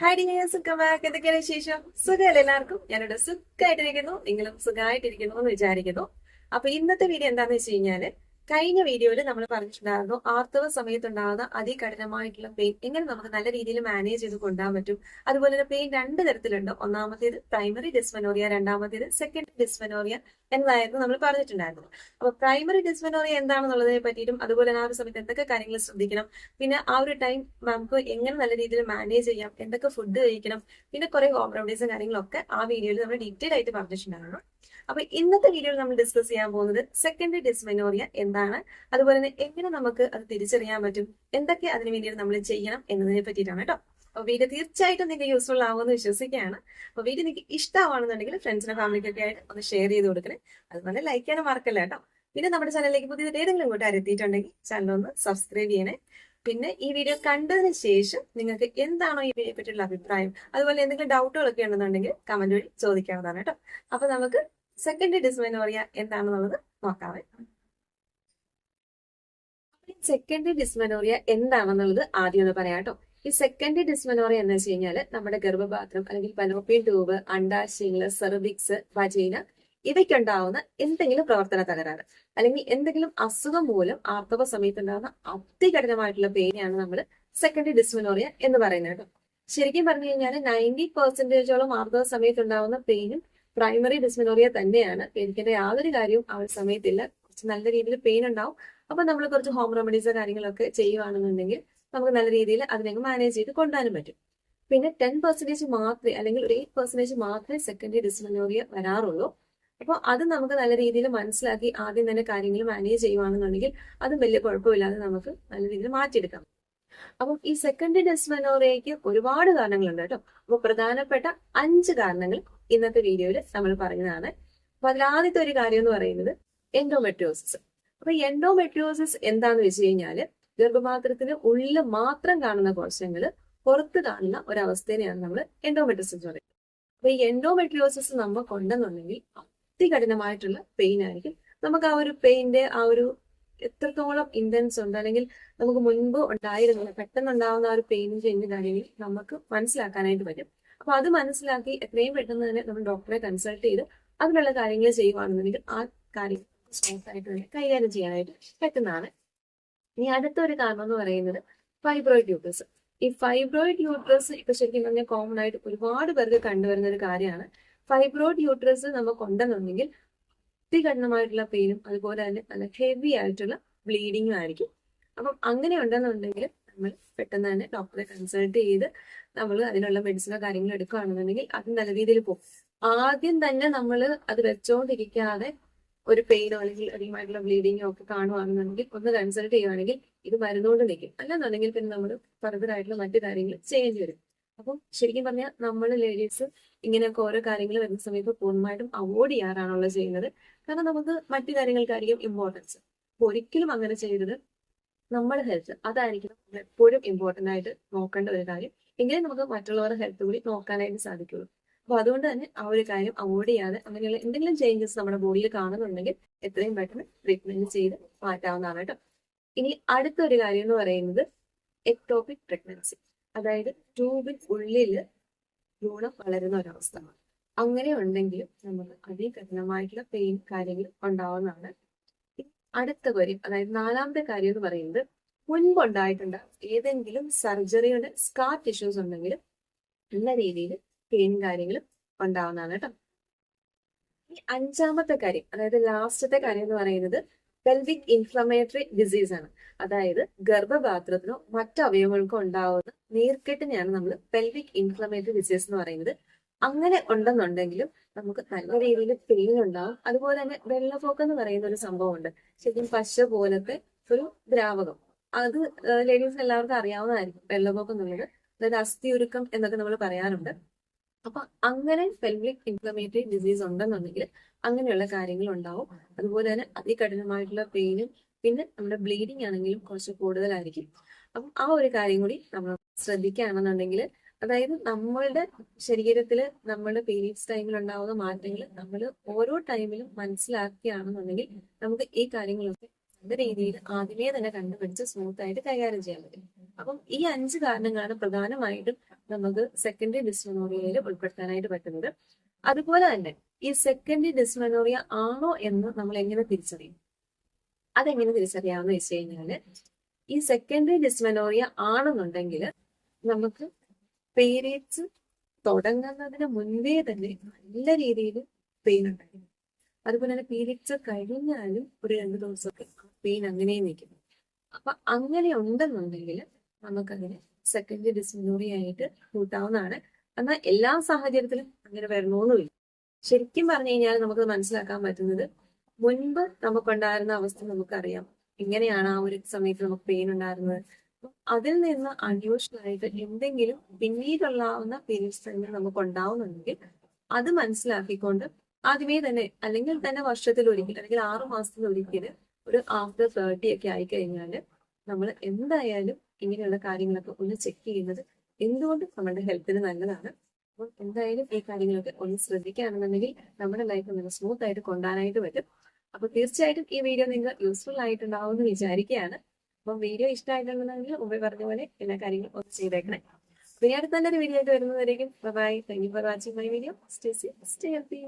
Hi dear സുഖം back എന്തൊക്കെയാണ് വിശേഷം? സുഖമല്ല എല്ലാവർക്കും? ഞാനിവിടെ സുഖമായിട്ടിരിക്കുന്നു നിങ്ങളും സുഖമായിട്ടിരിക്കുന്നു എന്ന് വിചാരിക്കുന്നു. അപ്പൊ ഇന്നത്തെ വീഡിയോ എന്താന്ന് വെച്ച് കഴിഞ്ഞാൽ കഴിഞ്ഞ വീഡിയോയിൽ നമ്മൾ പറഞ്ഞിട്ടുണ്ടായിരുന്നു ആർത്തവ സമയത്തുണ്ടാകുന്ന അതികഠിനമായിട്ടുള്ള പെയിൻ എങ്ങനെ നമുക്ക് നല്ല രീതിയിൽ മാനേജ് ചെയ്ത് കൊണ്ടുപോകാൻ പറ്റും? അതുപോലെ തന്നെ പെയിൻ രണ്ട് തരത്തിലുണ്ട്. ഒന്നാമത്തേത് പ്രൈമറി ഡിസ്മനോറിയ രണ്ടാമത്തേത് സെക്കൻഡ് ഡിസ്മനോറിയ എന്നതായിരുന്നു നമ്മൾ പറഞ്ഞിട്ടുണ്ടായിരുന്നത്. അപ്പൊ പ്രൈമറി ഡിസ്മനോറിയ എന്താണെന്നുള്ളതിനെ പറ്റിയിട്ടും അതുപോലെ തന്നെ ആ ഒരു സമയത്ത് എന്തൊക്കെ കാര്യങ്ങൾ ശ്രദ്ധിക്കണം? പിന്നെ ആ ഒരു ടൈം നമുക്ക് എങ്ങനെ നല്ല രീതിയിൽ മാനേജ് ചെയ്യാം? എന്തൊക്കെ ഫുഡ് കഴിക്കണം? പിന്നെ കുറെ ഹോം റെമഡീസും കാര്യങ്ങളൊക്കെ ആ വീഡിയോയിൽ നമ്മൾ ഡീറ്റെയിൽ ആയിട്ട് പറഞ്ഞിട്ടുണ്ടായിരുന്നു. അപ്പൊ ഇന്നത്തെ വീഡിയോയിൽ നമ്മൾ ഡിസ്കസ് ചെയ്യാൻ പോകുന്നത് സെക്കൻഡറി ഡിസ്മെനോറിയ എന്താണ്? അതുപോലെ തന്നെ എങ്ങനെ നമുക്ക് അത് തിരിച്ചറിയാൻ പറ്റും? എന്തൊക്കെ അതിന് വേണ്ടിയിട്ട് നമ്മൾ ചെയ്യണം എന്നതിനെ പറ്റിയിട്ടാണ് കേട്ടോ. അപ്പൊ വീഡിയോ തീർച്ചയായിട്ടും നിങ്ങൾക്ക് യൂസ്ഫുൾ ആവുമെന്ന് വിശ്വസിക്കുകയാണ്. അപ്പൊ വീഡിയോ നിങ്ങൾക്ക് ഇഷ്ടമാണെന്നുണ്ടെങ്കിൽ ഫ്രണ്ട്സിനെ ഫാമിലിക്കൊക്കെ ആയിട്ട് ഒന്ന് ഷെയർ ചെയ്ത് കൊടുക്കണേ. അതുപോലെ ലൈക്ക് ചെയ്യാനും മറക്കല്ല കേട്ടോ. പിന്നെ നമ്മുടെ ചാനലിലേക്ക് പുതിയത് ഏതെങ്കിലും കൂട്ടുകാർ എത്തിയിട്ടുണ്ടെങ്കിൽ ചാനൽ ഒന്ന് സബ്സ്ക്രൈബ് ചെയ്യണേ. പിന്നെ ഈ വീഡിയോ കണ്ടതിന് ശേഷം നിങ്ങൾക്ക് എന്താണോ ഈ വീഡിയോ പറ്റിയുള്ള അഭിപ്രായം അതുപോലെ എന്തെങ്കിലും ഡൗട്ടുകളൊക്കെ ഉണ്ടെന്നുണ്ടെങ്കിൽ കമന്റ് വഴി ചോദിക്കാവുന്നതാണ് കേട്ടോ. അപ്പൊ നമുക്ക് സെക്കൻഡറി ഡിസ്മെനോറിയ എന്താണെന്നുള്ളത് നോക്കാവേ. സെക്കൻഡറി ഡിസ്മനോറിയ എന്താണെന്നുള്ളത് ആദ്യം ഒന്ന് പറയാം കേട്ടോ. ഈ സെക്കൻഡറി ഡിസ്മനോറിയ എന്ന് വെച്ച് കഴിഞ്ഞാൽ നമ്മുടെ ഗർഭപാത്രം അല്ലെങ്കിൽ പനോപ്പിയൻ ട്യൂബ് അണ്ടാശയങ്ങൾ സെർവിക്സ് വജീന ഇവയ്ക്കുണ്ടാവുന്ന എന്തെങ്കിലും പ്രവർത്തന തകരാറ്. അല്ലെങ്കിൽ എന്തെങ്കിലും അസുഖം മൂലം ആർത്തവ സമയത്ത് ഉണ്ടാകുന്ന അതികഠിനമായിട്ടുള്ള പെയിനാണ് നമ്മൾ സെക്കൻഡറി ഡിസ്മനോറിയ എന്ന് പറയുന്നത് കേട്ടോ. ശരിക്കും പറഞ്ഞു കഴിഞ്ഞാൽ നയന്റി പെർസെന്റേജോളം ആർത്തവ സമയത്ത് ഉണ്ടാകുന്ന പെയിനും പ്രൈമറി ഡിസ്മിനോറിയ തന്നെയാണ്. പേടിക്കേണ്ട യാതൊരു കാര്യവും ആ ഒരു സമയത്തില്ല. കുറച്ച് നല്ല രീതിയിൽ പെയിൻ ഉണ്ടാവും. അപ്പൊ നമ്മൾ കുറച്ച് ഹോം റെമഡീസോ കാര്യങ്ങളൊക്കെ ചെയ്യുവാണെന്നുണ്ടെങ്കിൽ നമുക്ക് നല്ല രീതിയിൽ അതിനെങ്കിൽ മാനേജ് ചെയ്ത് കൊണ്ടുവരാനും പറ്റും. പിന്നെ ടെൻ പെർസെന്റേജ് മാത്രമേ അല്ലെങ്കിൽ ഒരു എയ്റ്റ് പെർസെന്റേജ് മാത്രമേ സെക്കൻഡറി ഡിസ്മിനോറിയ വരാറുള്ളൂ. അപ്പോൾ അത് നമുക്ക് നല്ല രീതിയിൽ മനസ്സിലാക്കി ആദ്യം തന്നെ കാര്യങ്ങൾ മാനേജ് ചെയ്യുവാണെന്നുണ്ടെങ്കിൽ അതും വലിയ കുഴപ്പമില്ലാതെ നമുക്ക് നല്ല രീതിയിൽ മാറ്റിയെടുക്കാം. അപ്പം ഈ സെക്കൻഡറി ഡിസ്മെനോറിയയ്ക്ക് ഒരുപാട് കാരണങ്ങളുണ്ട് കേട്ടോ. അപ്പോൾ പ്രധാനപ്പെട്ട അഞ്ച് കാരണങ്ങൾ ഇന്നത്തെ വീഡിയോയിൽ നമ്മൾ പറയുന്നതാണ്. അപ്പൊ അതിൽ ആദ്യത്തെ ഒരു കാര്യം എന്ന് പറയുന്നത് എൻഡോമെട്രിയോസിസ് അപ്പൊ എൻഡോമെട്രിയോസിസ് എന്താന്ന് വെച്ച് കഴിഞ്ഞാൽ ഗർഭപാത്രത്തിന് ഉള്ളിൽ മാത്രം കാണുന്ന കോശങ്ങൾ പുറത്ത് കാണുന്ന ഒരവസ്ഥേനെയാണ് നമ്മൾ എൻഡോമെട്രിയോസിസ് എന്ന് പറയുന്നത്. അപ്പൊ ഈ എൻഡോമെട്രിയോസിസ് നമുക്ക് ഉണ്ടെന്നുണ്ടെങ്കിൽ അതികഠിനമായിട്ടുള്ള പെയിൻ ആയിരിക്കും. നമുക്ക് ആ ഒരു പെയിന്റെ ആ ഒരു എത്രത്തോളം ഇന്റൻസ് ഉണ്ട് അല്ലെങ്കിൽ നമുക്ക് മുൻപ് ഉണ്ടായിരുന്ന പെട്ടെന്ന് ഉണ്ടാവുന്ന ആ ഒരു പെയിനിന്റെ എന്ത് കാര്യങ്ങൾ നമുക്ക് മനസ്സിലാക്കാനായിട്ട് പറ്റും. അപ്പൊ അത് മനസ്സിലാക്കി എത്രയും പെട്ടെന്ന് തന്നെ നമ്മൾ ഡോക്ടറെ കൺസൾട്ട് ചെയ്ത് അതിനുള്ള കാര്യങ്ങൾ ചെയ്യുവാണെന്നുണ്ടെങ്കിൽ ആ കാര്യം സ്മൂത്ത് ആയിട്ട് തന്നെ കൈകാര്യം ചെയ്യാനായിട്ട് പറ്റുന്നതാണ്. ഇനി അടുത്ത ഒരു കാരണം എന്ന് പറയുന്നത് ഫൈബ്രോയിഡ് യൂട്രസ് ഈ ഫൈബ്രോയിഡ് യൂട്രസ് ഇപ്പൊ ശരിക്കും പറഞ്ഞാൽ കോമൺ ആയിട്ട് ഒരുപാട് പേർക്ക് കണ്ടുവരുന്ന ഒരു കാര്യമാണ്. ഫൈബ്രോയിഡ് യൂട്രസ് നമുക്ക് ഉണ്ടെന്നുണ്ടെങ്കിൽ അതികഠിനമായിട്ടുള്ള പെയിനും അതുപോലെ തന്നെ നല്ല ഹെവി ആയിട്ടുള്ള ബ്ലീഡിങ്ങും ആയിരിക്കും. അപ്പം അങ്ങനെ ഉണ്ടെന്നുണ്ടെങ്കിൽ നമ്മൾ പെട്ടെന്ന് തന്നെ ഡോക്ടറെ കൺസൾട്ട് ചെയ്ത് നമ്മൾ അതിനുള്ള മെഡിസിനോ കാര്യങ്ങളോ എടുക്കുകയാണെന്നുണ്ടെങ്കിൽ അത് നല്ല രീതിയിൽ പോകും. ആദ്യം തന്നെ നമ്മൾ അത് വെച്ചോണ്ടിരിക്കാതെ ഒരു പെയിനോ അല്ലെങ്കിൽ അധികമായിട്ടുള്ള ബ്ലീഡിങ്ങോ ഒക്കെ കാണുവാണെന്നുണ്ടെങ്കിൽ ഒന്ന് കൺസൾട്ട് ചെയ്യുവാണെങ്കിൽ ഇത് മരുന്നുകൊണ്ട് നിൽക്കും അല്ലെന്നുണ്ടെങ്കിൽ പിന്നെ നമ്മൾ ഫർദർ ആയിട്ടുള്ള മറ്റു കാര്യങ്ങൾ ചെയ്യേണ്ടി വരും. അപ്പം ശരിക്കും പറഞ്ഞാൽ നമ്മൾ ലേഡീസ് ഇങ്ങനെയൊക്കെ ഓരോ കാര്യങ്ങൾ വരുന്ന സമയത്ത് പൂർണമായിട്ടും അവോയ്ഡ് ചെയ്യാറാണുള്ളത് ചെയ്യുന്നത്. കാരണം നമുക്ക് മറ്റു കാര്യങ്ങൾക്കായിരിക്കും ഇമ്പോർട്ടൻസ് ഒരിക്കലും അങ്ങനെ ചെയ്തത് നമ്മുടെ ഹെൽത്ത് അതായിരിക്കും നമ്മൾ എപ്പോഴും ഇമ്പോർട്ടന്റ് ആയിട്ട് നോക്കേണ്ട ഒരു കാര്യം. എങ്കിലും നമുക്ക് മറ്റുള്ളവരുടെ ഹെൽത്ത് കൂടി നോക്കാനായിട്ട് സാധിക്കുള്ളൂ. അപ്പൊ അതുകൊണ്ട് തന്നെ ആ ഒരു കാര്യം അവോയ്ഡ് ചെയ്യാതെ അങ്ങനെയുള്ള എന്തെങ്കിലും ചേഞ്ചസ് നമ്മുടെ ബോഡിയിൽ കാണുന്നുണ്ടെങ്കിൽ എത്രയും പെട്ടെന്ന് ട്രീറ്റ്മെന്റ് ചെയ്ത് മാറ്റാവുന്നതാണ് കേട്ടോ. ഇനി അടുത്തൊരു കാര്യം എന്ന് പറയുന്നത് എക്ടോപിക് പ്രഗ്നൻസി അതായത് ട്യൂബിൽ ഉള്ളിൽ ഭ്രൂണം വളരുന്ന ഒരവസ്ഥ. അങ്ങനെ ഉണ്ടെങ്കിലും നമുക്ക് അതികഠിനമായിട്ടുള്ള പെയിൻ കാര്യങ്ങൾ ഉണ്ടാവുന്നതാണ് അടുത്ത കാര്യം അതായത് നാലാമത്തെ കാര്യം എന്ന് പറയുന്നത് മുൻപുണ്ടായിട്ടുണ്ട്. ഏതെങ്കിലും സർജറിയുടെ സ്കാർ ടിഷ്യൂസ് ഉണ്ടെങ്കിൽ നല്ല രീതിയിൽ പെയിൻ കാര്യങ്ങളും ഉണ്ടാവുന്നതാണ് കേട്ടോ. ഈ അഞ്ചാമത്തെ കാര്യം അതായത് ലാസ്റ്റത്തെ കാര്യം എന്ന് പറയുന്നത് പെൽവിക് ഇൻഫ്ലമേറ്ററി ഡിസീസ് ആണ്. അതായത് ഗർഭപാത്രത്തിനോ മറ്റു അവയവങ്ങൾക്കോ ഉണ്ടാവുന്ന നീർക്കെട്ടിനെയാണ് നമ്മൾ പെൽവിക് ഇൻഫ്ലമേറ്ററി ഡിസീസ് എന്ന് പറയുന്നത്. അങ്ങനെ ഉണ്ടെന്നുണ്ടെങ്കിലും നമുക്ക് നല്ല രീതിയിൽ പെയിൻ ഉണ്ടാവും. അതുപോലെ തന്നെ വെള്ളപ്പൊക്കം എന്ന് പറയുന്ന ഒരു സംഭവമുണ്ട്. ശരിക്കും പശ പോലത്തെ ഒരു ദ്രാവകം. അത് ലേഡീസ് എല്ലാവർക്കും അറിയാവുന്നതായിരിക്കും വെള്ളപ്പൊക്കം എന്നുള്ളത്. അതായത് അസ്ഥിയുരുക്കം എന്നൊക്കെ നമ്മൾ പറയാറുണ്ട്. അപ്പൊ അങ്ങനെ പെൽവിക് ഇൻഫ്ലമേറ്ററി ഡിസീസ് ഉണ്ടെന്നുണ്ടെങ്കിൽ അങ്ങനെയുള്ള കാര്യങ്ങൾ ഉണ്ടാവും. അതുപോലെ തന്നെ അതികഠിനമായിട്ടുള്ള പെയിനും പിന്നെ നമ്മുടെ ബ്ലീഡിങ് ആണെങ്കിലും കുറച്ച് കൂടുതലായിരിക്കും. അപ്പം ആ ഒരു കാര്യം കൂടി നമ്മൾ ശ്രദ്ധിക്കുകയാണെന്നുണ്ടെങ്കിൽ അതായത് നമ്മളുടെ ശരീരത്തിൽ നമ്മുടെ പീരീഡ്സ് ടൈമിൽ ഉണ്ടാവുന്ന മാറ്റങ്ങൾ നമ്മൾ ഓരോ ടൈമിലും മനസ്സിലാക്കുകയാണെന്നുണ്ടെങ്കിൽ നമുക്ക് ഈ കാര്യങ്ങളൊക്കെ നല്ല രീതിയിൽ ആദ്യമേ തന്നെ കണ്ടുപിടിച്ച് സ്മൂത്ത് ആയിട്ട് കൈകാര്യം ചെയ്യാൻ പറ്റും. അപ്പം ഈ അഞ്ച് കാരണങ്ങളാണ് പ്രധാനമായിട്ടും നമുക്ക് സെക്കൻഡറി ഡിസ്മനോറിയയിൽ ഉൾപ്പെടുത്താനായിട്ട് പറ്റുന്നത്. അതുപോലെ തന്നെ ഈ സെക്കൻഡറി ഡിസ്മനോറിയ ആണോ എന്ന് നമ്മൾ എങ്ങനെ തിരിച്ചറിയും? അതെങ്ങനെ തിരിച്ചറിയാമെന്ന് വെച്ച് കഴിഞ്ഞാൽ ഈ സെക്കൻഡറി ഡിസ്മനോറിയ ആണെന്നുണ്ടെങ്കിൽ നമുക്ക് പീരീഡ്സ് തുടങ്ങുന്നതിന് മുൻപേ തന്നെ നല്ല രീതിയിൽ പെയിൻ ഉണ്ടായിരുന്നു അതുപോലെ തന്നെ പീരീഡ്സ് കഴിഞ്ഞാലും ഒരു രണ്ട് ദിവസമൊക്കെ പെയിൻ അങ്ങനെ നിൽക്കുന്നു അപ്പൊ അങ്ങനെ ഉണ്ടെന്നുണ്ടെങ്കിൽ നമുക്കതിനെ സെക്കൻഡ് ഡിസ്മിനോറി ആയിട്ട് കൂട്ടാവുന്നതാണ്. എന്നാൽ എല്ലാ സാഹചര്യത്തിലും അങ്ങനെ വരണമെന്നുമില്ല ശരിക്കും പറഞ്ഞു കഴിഞ്ഞാൽ നമുക്ക് മനസ്സിലാക്കാൻ പറ്റുന്നത് മുൻപ് നമുക്കുണ്ടായിരുന്ന അവസ്ഥ നമുക്കറിയാം. എങ്ങനെയാണ് ആ ഒരു സമയത്ത് നമുക്ക് പെയിൻ ഉണ്ടായിരുന്നത്. അതിൽ നിന്ന് അൺയൂഷ്വൽ ആയിട്ട് എന്തെങ്കിലും പിന്നീടുള്ളാവുന്ന പീരീഡ്സ് തന്നെ നമുക്ക് ഉണ്ടാവുന്നുണ്ടെങ്കിൽ അത് മനസ്സിലാക്കിക്കൊണ്ട് ആദ്യമേ തന്നെ അല്ലെങ്കിൽ തന്നെ വർഷത്തിൽ ഒരിക്കൽ അല്ലെങ്കിൽ ആറു മാസത്തിൽ ഒരിക്കൽ ഒരു ആഫ്റ്റർ തേർട്ടി ഒക്കെ ആയി കഴിഞ്ഞാൽ നമ്മൾ എന്തായാലും ഇങ്ങനെയുള്ള കാര്യങ്ങളൊക്കെ ഒന്ന് ചെക്ക് ചെയ്യുന്നത് എന്തുകൊണ്ട് നമ്മുടെ ഹെൽത്തിന് നല്ലതാണ്. അപ്പം എന്തായാലും ഈ കാര്യങ്ങളൊക്കെ ഒന്ന് ശ്രദ്ധിക്കുകയാണെന്നുണ്ടെങ്കിൽ നമ്മുടെ ലൈഫ് നല്ല സ്മൂത്ത് ആയിട്ട് കൊണ്ടുപോകാനായിട്ട് പറ്റും. അപ്പൊ തീർച്ചയായിട്ടും ഈ വീഡിയോ നിങ്ങൾക്ക് യൂസ്ഫുൾ ആയിട്ടുണ്ടാവും എന്ന് വിചാരിക്കുകയാണ്. അപ്പം വീഡിയോ ഇഷ്ടമായിട്ടുണ്ടെങ്കിൽ മുമ്പേ പറഞ്ഞ പോലെ എല്ലാ കാര്യങ്ങളും ഒന്ന് ചെയ്തേക്കണേ. പിന്നെ അടുത്ത നല്ലൊരു വീഡിയോ ആയിട്ട് വരുന്നതായിരിക്കും bye thank you for watching my video stay stay healthy